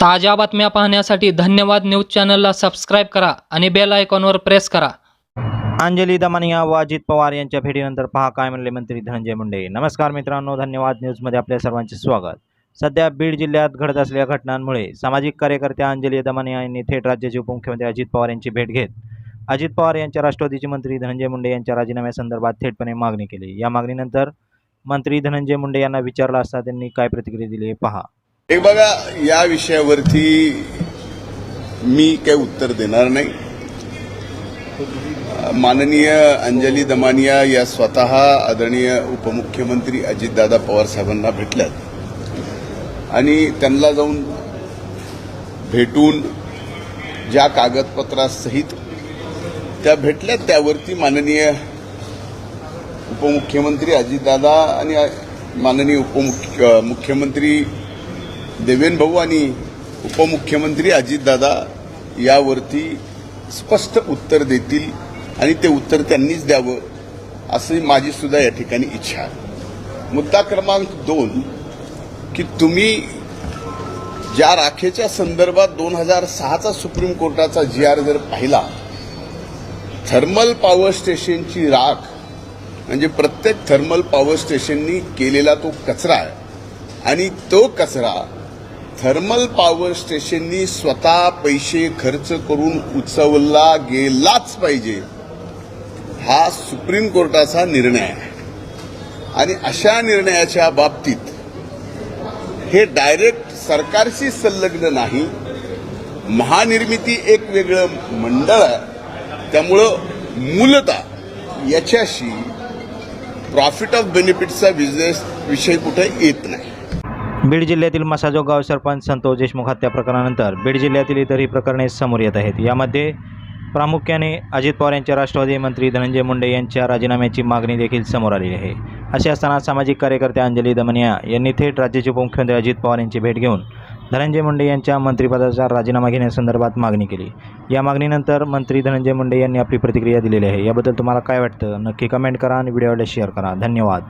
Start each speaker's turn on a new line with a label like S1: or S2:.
S1: ताज्या बातम्या पाहण्यासाठी धन्यवाद न्यूज चॅनलला सबस्क्राईब करा आणि बेल आयकॉनवर प्रेस करा.
S2: अंजली दमानिया व अजित पवार यांच्या भेटीनंतर पहा काय म्हणले मंत्री धनंजय मुंडे. नमस्कार मित्रांनो धन्यवाद न्यूजमध्ये आपल्या सर्वांचे स्वागत. सध्या बीड जिल्ह्यात घडत असलेल्या घटनांमुळे सामाजिक कार्यकर्त्या अंजली दमानिया यांनी थेट राज्याचे उपमुख्यमंत्री अजित पवार यांची भेट घेत अजित पवार यांच्या राष्ट्रवादीचे मंत्री धनंजय मुंडे यांच्या राजीनाम्यासंदर्भात थेटपणे मागणी केली. या मागणीनंतर मंत्री धनंजय मुंडे यांना विचारला असता त्यांनी काय प्रतिक्रिया दिली हे पहा.
S3: एक बघा या विषयावरती मी काही उत्तर देणार नाही. माननीय अंजली दमानिया या स्वतः आदरणीय उपमुख्यमंत्री अजितदादा पवार साहेबांना भेटल्यात. आणि त्यांना जाऊन भेटून ज्या कागदपत्रासहित त्या भेटल्यात त्यावरती माननीय उपमुख्यमंत्री अजितदादा आणि माननीय उपमुख्य मुख्यमंत्री देवेन भाऊ आणि उपमुख्यमंत्री अजितदादा यावरती स्पष्ट उत्तर देतील आणि ते उत्तर त्यांनीच द्यावं असं माझी सुद्धा या ठिकाणी इच्छा आहे. मुद्दा क्रमांक दोन की तुम्ही ज्या राखेच्या संदर्भात दोन हजार सहाचा सुप्रीम कोर्टाचा जी आर जर पाहिला थर्मल पॉवर स्टेशनची राख म्हणजे प्रत्येक थर्मल पॉवर स्टेशननी केलेला तो कचरा आहे. आणि तो कचरा थर्मल पॉवर स्टेशननी स्वतः पैसे खर्च करून उचवला गेलाच पाहिजे. हा सुप्रीम कोर्टाचा निर्णय आहे. आणि अशा निर्णयाच्या बाबतीत हे डायरेक्ट सरकारशी संलग्न नाही. महानिर्मिती एक वेगळं मंडळ आहे. त्यामुळं मूलतः याच्याशी प्रॉफिट ऑफ बेनिफिटचा बिझनेस विषय कुठे येत नाही.
S2: बीड जिल्ह्यातील मसाजो गाव सरपंच संतोष देशमुख हत्या प्रकरणानंतर बीड जिल्ह्यातील इतरही प्रकरणे समोर येत आहेत. यामध्ये प्रामुख्याने अजित पवार यांच्या राष्ट्रवादी मंत्री धनंजय मुंडे यांच्या राजीनाम्याची मागणी देखील समोर आलेली आहे. असे असताना सामाजिक कार्यकर्त्या अंजली दमनिया यांनी थेट राज्याचे उपमुख्यमंत्री अजित पवार यांची भेट घेऊन धनंजय मुंडे यांच्या मंत्रिपदाचा राजीनामा घेण्यासंदर्भात मागणी केली. या मागणीनंतर मंत्री धनंजय मुंडे यांनी आपली प्रतिक्रिया दिलेली आहे. याबद्दल तुम्हाला काय वाटतं? नक्की कमेंट करा आणि व्हिडिओला शेअर करा. धन्यवाद.